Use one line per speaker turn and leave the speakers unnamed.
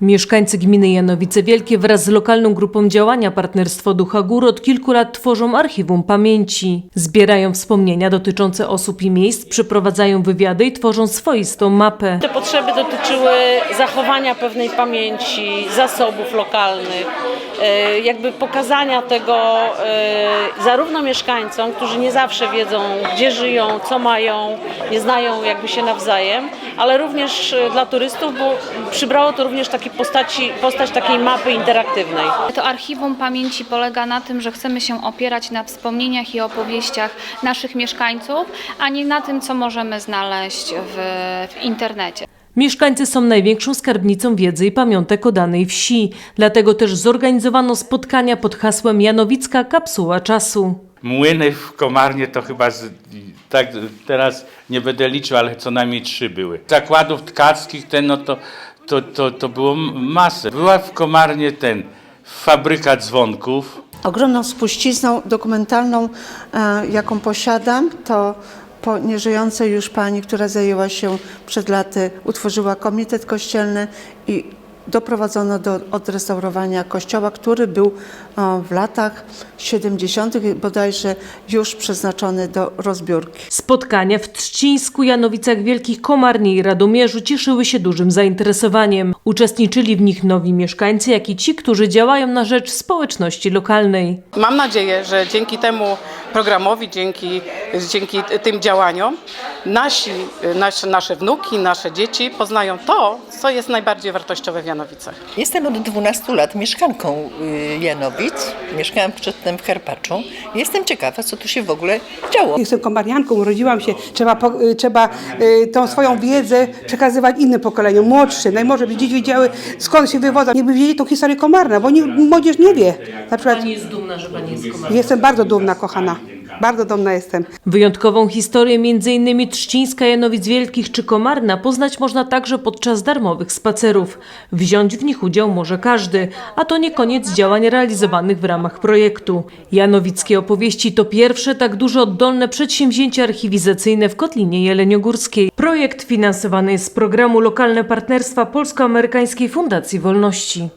Mieszkańcy gminy Janowice Wielkie wraz z lokalną grupą działania Partnerstwo Ducha Gór od kilku lat tworzą archiwum pamięci. Zbierają wspomnienia dotyczące osób i miejsc, przeprowadzają wywiady i tworzą swoistą mapę.
Te potrzeby dotyczyły zachowania pewnej pamięci, zasobów lokalnych, jakby pokazania tego e, zarówno mieszkańcom, którzy nie zawsze wiedzą, gdzie żyją, co mają, nie znają jakby się nawzajem, ale również e, dla turystów, bo przybrało to również takiej postaci, postać takiej mapy interaktywnej.
To archiwum pamięci polega na tym, że chcemy się opierać na wspomnieniach i opowieściach naszych mieszkańców, a nie na tym, co możemy znaleźć w, w internecie.
Mieszkańcy są największą skarbnicą wiedzy i pamiątek o danej wsi. Dlatego też zorganizowano spotkania pod hasłem Janowicka Kapsuła Czasu.
Młyny w Komarnie to chyba, z, tak teraz nie będę liczył, ale co najmniej trzy były. Zakładów tkackich ten, no to, to, to, to było masę. Była w Komarnie ten, fabryka dzwonków,
Ogromną spuścizną dokumentalną, e, jaką posiadam, to po nieżyjącej już pani, która zajęła się przed laty, utworzyła komitet kościelny i doprowadzono do odrestaurowania kościoła, który był w latach 70. bodajże już przeznaczony do rozbiórki.
Spotkania w Trzcińsku, Janowicach Wielkich, Komarnie i Radomierzu cieszyły się dużym zainteresowaniem. Uczestniczyli w nich nowi mieszkańcy, jak i ci, którzy działają na rzecz społeczności lokalnej.
Mam nadzieję, że dzięki temu programowi, dzięki, dzięki tym działaniom nasi, nasze, nasze wnuki, nasze dzieci poznają to, co jest najbardziej wartościowe w Janowicach.
Jestem od 12 lat mieszkanką y, Janowic. Mieszkałam przedtem w Karpaczu. Jestem ciekawa, co tu się w ogóle działo.
Jestem komarianką, urodziłam się. Trzeba, po, y, trzeba y, tą swoją wiedzę przekazywać innym pokoleniom, młodszym. Może by dzieci wiedziały, skąd się wywodzą. Jakby wiedzieli tą historię Komarna, bo nie, młodzież nie wie. Na przykład
jest dumna, że pani jest Komarna.
jestem bardzo dumna, kochana. Bardzo dumna jestem.
Wyjątkową historię m.in. Trzcińska, Janowic Wielkich czy Komarna poznać można także podczas darmowych spacerów. Wziąć w nich udział może każdy, a to nie koniec działań realizowanych w ramach projektu. Janowickie opowieści to pierwsze tak duże oddolne przedsięwzięcie archiwizacyjne w Kotlinie Jeleniogórskiej. Projekt finansowany jest z programu Lokalne Partnerstwa Polsko-Amerykańskiej Fundacji Wolności.